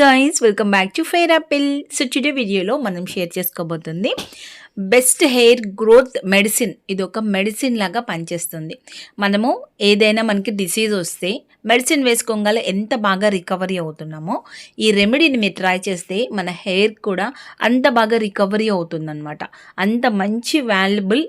Guys welcome back to fair apple so today వీడియోలో మనం share చేసుకోబోతుంది. బెస్ట్ హెయిర్ గ్రోత్ మెడిసిన్ ఇది ఒక మెడిసిన్ లాగా పనిచేస్తుంది. మనము ఏదైనా మనకి డిసీజ్ వస్తే మెడిసిన్ వేసుకోగల ఎంత బాగా రికవరీ అవుతున్నామో ఈ రెమెడీని మీరు ట్రై చేస్తే మన హెయిర్ కూడా అంత బాగా రికవరీ అవుతుందన్నమాట. అంత మంచి వాల్యుబుల్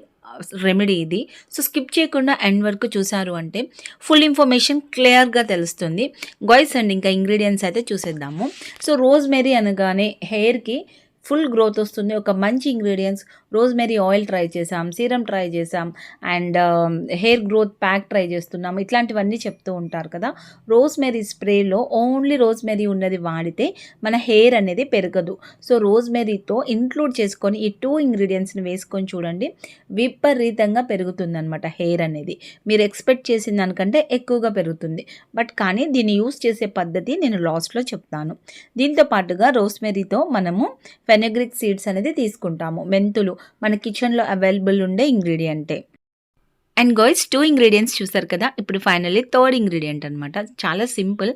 రెమెడీ ఇది. సో స్కిప్ చేయకుండా ఎండ్ వరకు చూసారు అంటే ఫుల్ ఇన్ఫర్మేషన్ క్లియర్గా తెలుస్తుంది. గాయస్ అండ్ ఇంకా ఇంగ్రీడియంట్స్ అయితే చూసేద్దాము. సో రోజ్ మెరీ అనగానే హెయిర్కి ఫుల్ గ్రోత్ వస్తుంది. ఒక మంచి ఇంగ్రీడియంట్స్ రోజ్మెరీ ఆయిల్ ట్రై చేసాం సీరం ట్రై చేసాం and hair growth pack try చేస్తున్నాం ఇట్లాంటివన్నీ చెప్తూ ఉంటారు కదా. రోజ్మెరీ స్ప్రేలో ఓన్లీ రోజ్మెరీ ఉన్నది వాడితే మన హెయిర్ అనేది పెరగదు. సో రోజ్మెరీతో ఇంక్లూడ్ చేసుకొని ఈ టూ ఇంగ్రీడియంట్స్ని వేసుకొని చూడండి. విపరీతంగా పెరుగుతుందనమాట హెయిర్ అనేది. మీరు ఎక్స్పెక్ట్ చేసిన దానికంటే ఎక్కువగా పెరుగుతుంది. బట్ కానీ దీన్ని యూస్ చేసే పద్ధతి నేను లాస్ట్లో చెప్తాను. దీంతో పాటుగా రోస్మెరీతో మనము ఫెనగ్రిక్ సీడ్స్ అనేది తీసుకుంటాము. మెంతులు మన కిచెన్లో అవైలబుల్ ఉండే ఇంగ్రీడియంటే అండ్ గర్ల్స్ టూ ఇంగ్రీడియంట్స్ చూసారు కదా? ఇప్పుడు ఫైనల్లీ థర్డ్ ఇంగ్రీడియంట్ అనమాట చాలా సింపుల్.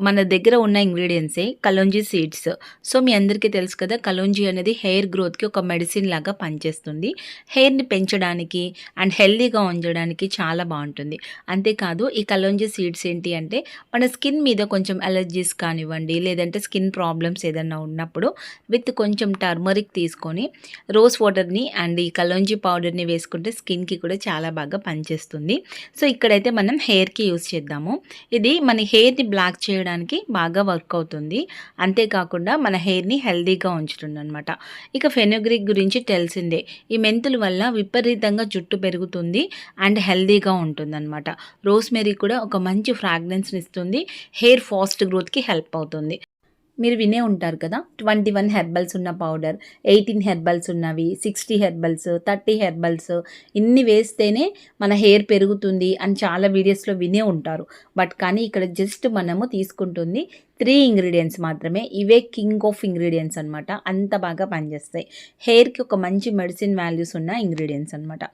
మన దగ్గర ఉన్న ఇంగ్రీడియంట్సే కలోంజీ సీడ్స్ సో మీ అందరికీ తెలుసు కదా కలోంజీ అనేది హెయిర్ గ్రోత్కి ఒక మెడిసిన్ లాగా పనిచేస్తుంది. హెయిర్ని పెంచడానికి అండ్ హెల్దీగా ఉంచడానికి చాలా బాగుంటుంది. అంతేకాదు ఈ కలోంజీ సీడ్స్ ఏంటి అంటే మన స్కిన్ మీద కొంచెం అలర్జీస్ కానివ్వండి లేదంటే స్కిన్ ప్రాబ్లమ్స్ ఏదన్నా ఉన్నప్పుడు విత్ కొంచెం టర్మరిక్ తీసుకొని రోజ్ వాటర్ని అండ్ ఈ కలోంజీ పౌడర్ని వేసుకుంటే స్కిన్కి కూడా చాలా బాగా పనిచేస్తుంది. సో ఇక్కడైతే మనం హెయిర్కి యూస్ చేద్దాము. ఇది మన హెయిర్ని బ్లాక్ చేయడానికి బాగా వర్క్ అవుతుంది. అంతేకాకుండా మన హెయిర్ని హెల్దీగా ఉంచుతుంది అనమాట ఇక ఫెనోగ్రిక్ గురించి తెలిసిందే. ఈ మెంతుల వల్ల విపరీతంగా జుట్టు పెరుగుతుంది అండ్ హెల్దీగా ఉంటుందన్నమాట. రోస్మెరీ కూడా ఒక మంచి ఫ్రాగ్రెన్స్ని ఇస్తుంది. హెయిర్ ఫాస్ట్ గ్రోత్కి హెల్ప్ అవుతుంది. మీరు వినే ఉంటారు కదా? ట్వంటీ వన్ హెర్బల్స్ ఉన్న పౌడర్ ఎయిటీన్ హెర్బల్స్ ఉన్నవి సిక్స్టీ హెర్బల్స్ థర్టీ హెర్బల్స్ ఇన్ని వేస్తేనే మన హెయిర్ పెరుగుతుంది అని చాలా వీడియోస్లో వినే ఉంటారు. బట్ కానీ ఇక్కడ జస్ట్ మనము తీసుకుంటుంది త్రీ ఇంగ్రీడియంట్స్ మాత్రమే. ఇవే కింగ్ ఆఫ్ ఇంగ్రీడియంట్స్ అనమాట అంత బాగా పనిచేస్తాయి. హెయిర్కి ఒక మంచి మెడిసిన్ వాల్యూస్ ఉన్న ఇంగ్రీడియంట్స్ అనమాట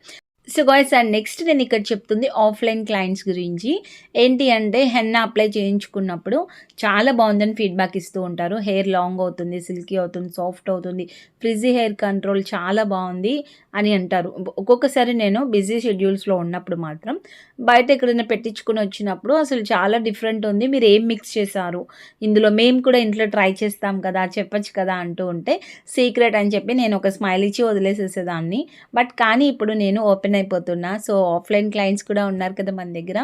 సో గాయస్ అండ్ నెక్స్ట్ నేను ఇక్కడ చెప్తుంది ఆఫ్లైన్ క్లయింట్స్ గురించి. ఏంటి అంటే హెన్న అప్లై చేయించుకున్నప్పుడు చాలా బాగుందని ఫీడ్బ్యాక్ ఇస్తూ ఉంటారు. హెయిర్ లాంగ్ అవుతుంది సిల్కీ అవుతుంది సాఫ్ట్ అవుతుంది ఫ్రిజీ హెయిర్ కంట్రోల్ చాలా బాగుంది అని అంటారు. ఒక్కొక్కసారి నేను బిజీ షెడ్యూల్స్లో ఉన్నప్పుడు మాత్రం బయట ఎక్కడైనా పెట్టించుకుని వచ్చినప్పుడు అసలు చాలా డిఫరెంట్ ఉంది. మీరు ఏం మిక్స్ చేశారు? ఇందులో మేము కూడా ఇంట్లో ట్రై చేస్తాం కదా చెప్పచ్చు కదా అంటూ ఉంటే సీక్రెట్ అని చెప్పి నేను ఒక స్మైల్ ఇచ్చి వదిలేసేసేదాన్ని. బట్ కానీ ఇప్పుడు నేను ఓపెన్ అయిపోతున్నా. సో ఆఫ్లైన్ క్లయింట్స్ కూడా ఉన్నారు కదా మన దగ్గర.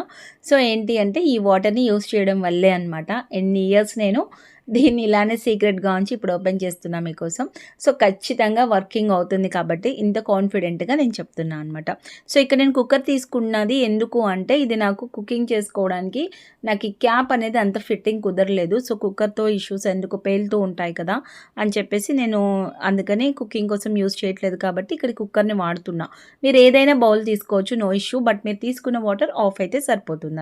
సో ఏంటి అంటే ఈ వాటర్ని యూస్ చేయడం వల్లే అనమాట ఎన్ని ఇయర్స్ నేను దీన్ని ఇలానే సీక్రెట్గా ఉంచి ఇప్పుడు ఓపెన్ చేస్తున్నా మీకోసం. సో ఖచ్చితంగా వర్కింగ్ అవుతుంది కాబట్టి ఇంత కాన్ఫిడెంట్గా నేను చెప్తున్నాను అనమాట సో ఇక్కడ నేను కుక్కర్ తీసుకున్నది ఎందుకు అంటే ఇది నాకు కుకింగ్ చేసుకోవడానికి నాకు ఈ క్యాప్ అనేది అంత ఫిట్టింగ్ కుదరలేదు. సో కుక్కర్తో ఇష్యూస్ ఎందుకు పేలుతూ ఉంటాయి కదా అని చెప్పేసి నేను అందుకని కుకింగ్ కోసం యూస్ చేయట్లేదు కాబట్టి ఇక్కడ కుక్కర్ని వాడుతున్నా. మీరు ఏదైనా బౌల్ తీసుకోవచ్చు నో ఇష్యూ. బట్ మీరు తీసుకున్న వాటర్ ఆఫ్ అయితే సరిపోతుంది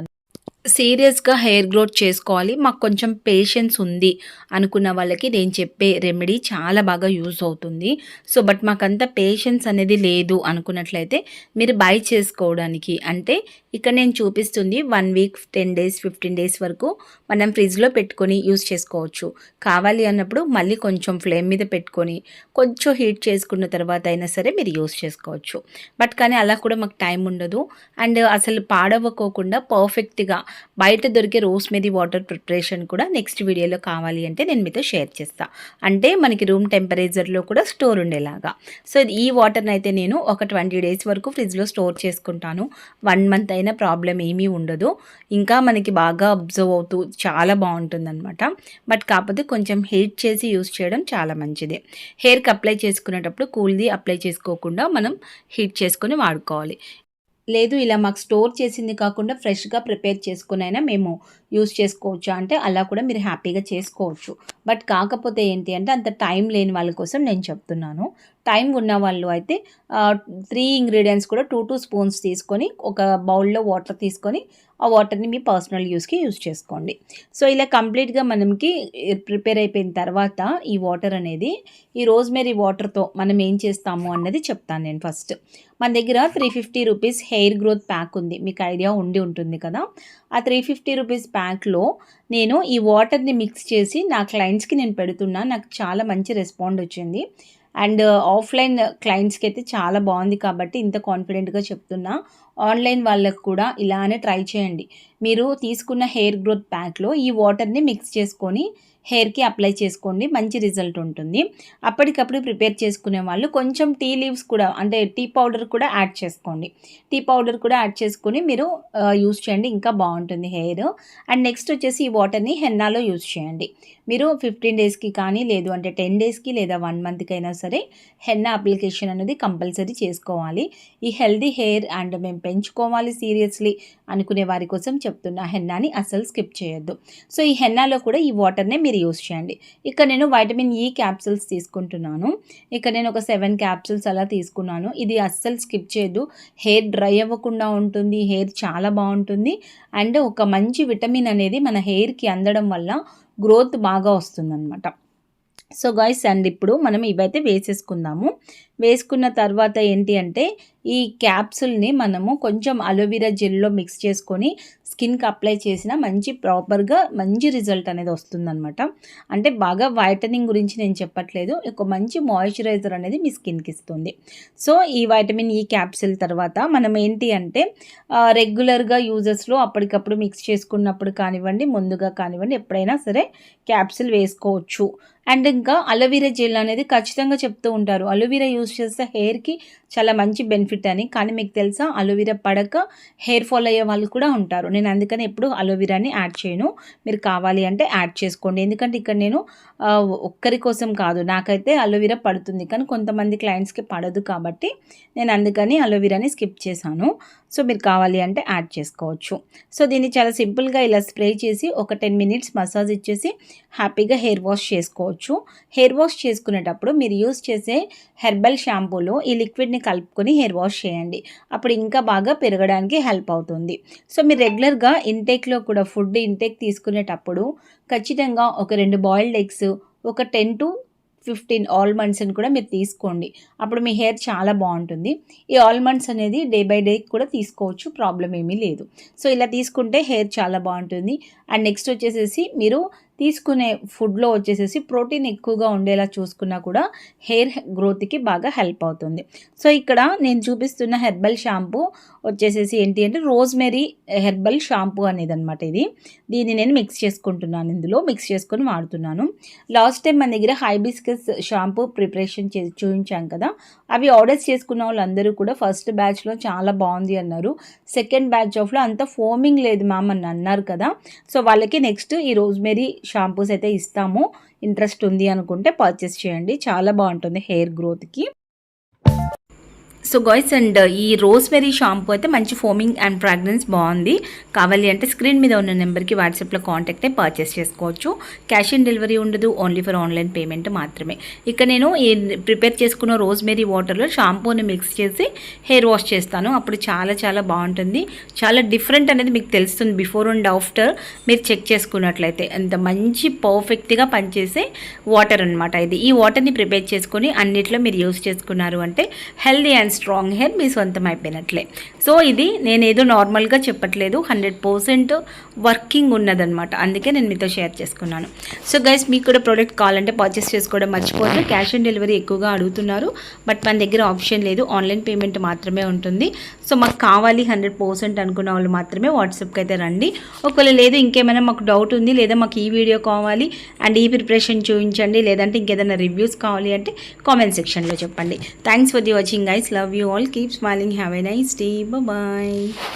సీరియస్గా హెయిర్ గ్రోత్ చేసుకోవాలి. మాకు కొంచెం పేషెన్స్ ఉంది అనుకున్న వాళ్ళకి నేను చెప్పే రెమెడీ చాలా బాగా యూజ్ అవుతుంది. సో బట్ మాకంత పేషెన్స్ అనేది లేదు అనుకున్నట్లయితే మీరు బై చేసుకోవడానికి. అంటే ఇక్కడ నేను చూపిస్తుంది one week ten days fifteen days వరకు మనం ఫ్రిడ్జ్లో పెట్టుకొని యూజ్ చేసుకోవచ్చు. కావాలి అన్నప్పుడు మళ్ళీ కొంచెం ఫ్లేమ్ మీద పెట్టుకొని కొంచెం హీట్ చేసుకున్న తర్వాత అయినా సరే మీరు యూజ్ చేసుకోవచ్చు. బట్ కానీ అలా కూడా మాకు టైం ఉండదు. అండ్ అసలు పాడవకోకుండా పర్ఫెక్ట్గా బయట దొరికే రోస్ మెరీ వాటర్ ప్రిపరేషన్ కూడా నెక్స్ట్ వీడియోలో కావాలి అంటే నేను మీతో షేర్ చేస్తాను అంటే మనకి రూమ్ టెంపరేచర్లో కూడా స్టోర్ ఉండేలాగా. సో ఈ వాటర్ని అయితే నేను ఒక ట్వంటీ డేస్ వరకు ఫ్రిడ్జ్లో స్టోర్ చేసుకుంటాను. వన్ మంత్ అయినా ప్రాబ్లం ఏమీ ఉండదు. ఇంకా మనకి బాగా అబ్జర్వ్ అవుతూ చాలా బాగుంటుందన్నమాట. బట్ కాకపోతే కొంచెం హీట్ చేసి యూస్ చేయడం చాలా మంచిది. హెయిర్కి అప్లై చేసుకునేటప్పుడు కూల్ది అప్లై చేసుకోకుండా మనం హీట్ చేసుకొని వాడుకోవాలి. లేదు ఇలా మాకు స్టోర్ చేసింది కాకుండా ఫ్రెష్గా ప్రిపేర్ చేసుకునైనా మేము యూస్ చేసుకోవచ్చు అంటే అలా కూడా మీరు హ్యాపీగా చేసుకోవచ్చు. బట్ కాకపోతే ఏంటి అంటే అంత టైం లేని వాళ్ళ కోసం నేను చెప్తున్నాను. టైం ఉన్న వాళ్ళు అయితే త్రీ ఇంగ్రీడియంట్స్ కూడా టూ టూ స్పూన్స్ తీసుకొని ఒక బౌల్లో వాటర్ తీసుకొని ఆ వాటర్ని మీ పర్సనల్ యూస్కి యూస్ చేసుకోండి. సో ఇలా కంప్లీట్గా మనకి ప్రిపేర్ అయిపోయిన తర్వాత ఈ వాటర్ అనేది ఈ రోజ్మెరీ వాటర్తో మనం ఏం చేస్తాము అన్నది చెప్తాను నేను ఫస్ట్. మన దగ్గర three fifty rupees hair growth pack ఉంది. మీకు ఐడియా ఉండి ఉంటుంది కదా. ఆ త్రీ ఫిఫ్టీ రూపీస్ ప్యాక్లో నేను ఈ వాటర్ని మిక్స్ చేసి నా క్లయింట్స్కి నేను పెడుతున్నా. నాకు చాలా మంచి రెస్పాండ్ వచ్చింది. అండ్ uh, ఆఫ్లైన్ క్లయింట్స్కి అయితే చాలా బాగుంది కాబట్టి ఇంత కాన్ఫిడెంట్గా చెప్తున్నా. ఆన్లైన్ వాళ్ళకు కూడా ఇలానే ట్రై చేయండి. మీరు తీసుకున్న హెయిర్ గ్రోత్ ప్యాక్లో ఈ వాటర్ని మిక్స్ చేసుకొని హెయిర్కి అప్లై చేసుకోండి. మంచి రిజల్ట్ ఉంటుంది. అప్పటికప్పుడు ప్రిపేర్ చేసుకునే వాళ్ళు కొంచెం టీ లీవ్స్ కూడా అంటే టీ పౌడర్ కూడా యాడ్ చేసుకోండి. టీ పౌడర్ కూడా యాడ్ చేసుకొని మీరు యూస్ చేయండి. ఇంకా బాగుంటుంది హెయిర్. అండ్ నెక్స్ట్ వచ్చేసి ఈ వాటర్ని హెన్నాలో యూస్ చేయండి. మీరు ఫిఫ్టీన్ డేస్కి కానీ లేదు అంటే టెన్ డేస్కి లేదా వన్ మంత్కి అయినా సరే హెన్నా అప్లికేషన్ అనేది కంపల్సరీ చేసుకోవాలి. ఈ హెల్దీ హెయిర్ అండ్ మేము పెంచుకోవాలి సీరియస్లీ అనుకునే వారి కోసం చెప్తున్న హెన్నాని అసలు స్కిప్ చేయొద్దు. సో ఈ హెన్నాలో కూడా ఈ వాటర్నే మీరు యూస్ చేయండి. ఇక్కడ నేను వైటమిన్ ఈ క్యాప్సిల్స్ తీసుకుంటున్నాను. ఇక్కడ నేను ఒక సెవెన్ క్యాప్సిల్స్ అలా తీసుకున్నాను. ఇది అస్సలు స్కిప్ చేయదు హెయిర్ డ్రై అవ్వకుండా ఉంటుంది. హెయిర్ చాలా బాగుంటుంది. అండ్ ఒక మంచి విటమిన్ అనేది మన హెయిర్కి అందడం వల్ల గ్రోత్ బాగా వస్తుందన్నమాట. సో గాయస్ అండ్ ఇప్పుడు మనం ఇవైతే వేసేసుకుందాము. వేసుకున్న తర్వాత ఏంటి అంటే ఈ క్యాప్సుల్ని మనము కొంచెం అలోవెరా జెల్లో మిక్స్ చేసుకొని స్కిన్కి అప్లై చేసిన మంచి ప్రాపర్గా మంచి రిజల్ట్ అనేది వస్తుందన్నమాట. అంటే బాగా వైటనింగ్ గురించి నేను చెప్పట్లేదు. ఒక మంచి మాయిశ్చరైజర్ అనేది మీ స్కిన్కి ఇస్తుంది. సో ఈ వైటమిన్ ఈ క్యాప్సిల్ తర్వాత మనం ఏంటి అంటే రెగ్యులర్గా యూజెస్లో అప్పటికప్పుడు మిక్స్ చేసుకున్నప్పుడు కానివ్వండి ముందుగా కానివ్వండి ఎప్పుడైనా సరే క్యాప్సిల్ వేసుకోవచ్చు. అండ్ ఇంకా అలోవీరా జెల్ అనేది ఖచ్చితంగా చెప్తూ ఉంటారు. అలోవెరా యూజ్ చేస్తే హెయిర్కి చాలా మంచి బెనిఫిట్ అని. కానీ మీకు తెలుసా అలోవెరా పడక హెయిర్ ఫాల్ అయ్యే వాళ్ళు కూడా ఉంటారు. నేను అందుకని ఎప్పుడు అలోవెరాని యాడ్ చేయను. మీరు కావాలి అంటే యాడ్ చేసుకోండి. ఎందుకంటే ఇక్కడ నేను ఒక్కరి కోసం కాదు నాకైతే అలోవెరా పడుతుంది. కానీ కొంతమంది క్లయింట్స్కి పడదు కాబట్టి నేను అందుకని అలోవెరాని స్కిప్ చేశాను. సో మీరు కావాలి అంటే యాడ్ చేసుకోవచ్చు. సో దీన్ని చాలా సింపుల్గా ఇలా స్ప్రే చేసి ఒక టెన్ మినిట్స్ మసాజ్ ఇచ్చేసి హ్యాపీగా హెయిర్ వాష్ చేసుకోవచ్చు. హెయిర్ వాష్ చేసుకునేటప్పుడు మీరు యూస్ చేసే హెర్బల్ షాంపూలో ఈ లిక్విడ్ని కలుపుకొని హెయిర్ వాష్ చేయండి. అప్పుడు ఇంకా బాగా పెరగడానికి హెల్ప్ అవుతుంది. సో మీరు రెగ్యులర్గా ఇంటేక్లో కూడా ఫుడ్ ఇంటేక్ తీసుకునేటప్పుడు ఖచ్చితంగా ఒక రెండు బాయిల్డ్ ఎగ్స్ ఒక టెన్ టు ఫిఫ్టీన్ ఆల్మండ్స్ని కూడా మీరు తీసుకోండి. అప్పుడు మీ హెయిర్ చాలా బాగుంటుంది. ఈ ఆల్మండ్స్ అనేది డే బై డే కూడా తీసుకోవచ్చు. ప్రాబ్లం ఏమీ లేదు. సో ఇలా తీసుకుంటే హెయిర్ చాలా బాగుంటుంది. అండ్ నెక్స్ట్ వచ్చేసేసి మీరు తీసుకునే ఫుడ్లో వచ్చేసేసి ప్రోటీన్ ఎక్కువగా ఉండేలా చూసుకున్నా కూడా హెయిర్ గ్రోత్కి బాగా హెల్ప్ అవుతుంది. సో ఇక్కడ నేను చూపిస్తున్న హెర్బల్ షాంపూ వచ్చేసేసి ఏంటి అంటే రోజ్మెరీ హెర్బల్ షాంపూ అనేది అనమాట ఇది. దీన్ని నేను మిక్స్ చేసుకుంటున్నాను ఇందులో మిక్స్ చేసుకొని వాడుతున్నాను. లాస్ట్ టైం మన దగ్గర హైబిస్కస్ షాంపూ ప్రిపరేషన్ చేసి చూపించాం కదా. అవి ఆర్డర్స్ చేసుకున్న వాళ్ళందరూ కూడా ఫస్ట్ బ్యాచ్లో చాలా బాగుంది అన్నారు. సెకండ్ బ్యాచ్ ఆఫ్లో అంత ఫోమింగ్ లేదు మ్యామ్ అని అన్నారు కదా. సో వాళ్ళకి నెక్స్ట్ ఈ రోజ్మెరీ షాంపూస్ అయితే ఇస్తాము. ఇంట్రెస్ట్ ఉంది అనుకుంటే పర్చేస్ చేయండి. చాలా బాగుంటుంది హెయిర్ గ్రోత్కి సో గాయ్స్ అండ్ ఈ రోస్మెరీ షాంపూ అయితే మంచి ఫోమింగ్ అండ్ ఫ్రాగ్రెన్స్ బాగుంది. కావాలి అంటే స్క్రీన్ మీద ఉన్న నెంబర్కి వాట్సాప్లో కాంటాక్ట్ అయి పర్చేస్ చేసుకోవచ్చు. క్యాష్ ఆన్ డెలివరీ ఉండదు ఓన్లీ ఫర్ ఆన్లైన్ పేమెంట్ మాత్రమే. ఇక నేను ఈ ప్రిపేర్ చేసుకున్న రోజ్మెరీ వాటర్లో షాంపూని మిక్స్ చేసి హెయిర్ వాష్ చేస్తాను. అప్పుడు చాలా చాలా బాగుంటుంది. చాలా డిఫరెంట్ అనేది మీకు తెలుస్తుంది బిఫోర్ అండ్ ఆఫ్టర్ మీరు చెక్ చేసుకున్నట్లయితే అంత మంచి పర్ఫెక్ట్గా పనిచేసే వాటర్ అనమాట ఇది. ఈ వాటర్ని ప్రిపేర్ చేసుకొని అన్నిట్లో మీరు యూస్ చేసుకున్నారు అంటే హెల్దీ అండ్ స్ట్రాంగ్ హెయిర్ మీ సొంతం అయిపోయినట్లే. సో ఇది నేనేదో నార్మల్గా చెప్పట్లేదు హండ్రెడ్ పర్సెంట్ వర్కింగ్ ఉన్నదనమాట అందుకే నేను మీతో షేర్ చేసుకున్నాను. సో గైస్ మీకు కూడా ప్రోడక్ట్ కావాలంటే పర్చేస్ చేసుకోవడం మర్చిపోతే క్యాష్ ఆన్ డెలివరీ ఎక్కువగా అడుగుతున్నారు బట్ మన దగ్గర ఆప్షన్ లేదు. ఆన్లైన్ పేమెంట్ మాత్రమే ఉంటుంది. సో మాకు కావాలి హండ్రెడ్ పర్సెంట్ అనుకున్న వాళ్ళు మాత్రమే వాట్సాప్కి అయితే రండి. ఒకవేళ లేదు ఇంకేమైనా మాకు డౌట్ ఉంది లేదా మాకు ఈ వీడియో కావాలి అండ్ ఈ ప్రిపరేషన్ చూపించండి లేదంటే ఇంకేదైనా రివ్యూస్ కావాలి అంటే కామెంట్ సెక్షన్లో చెప్పండి. Thanks for the watching guys love love you all. Keep smiling. Have a nice day. Bye bye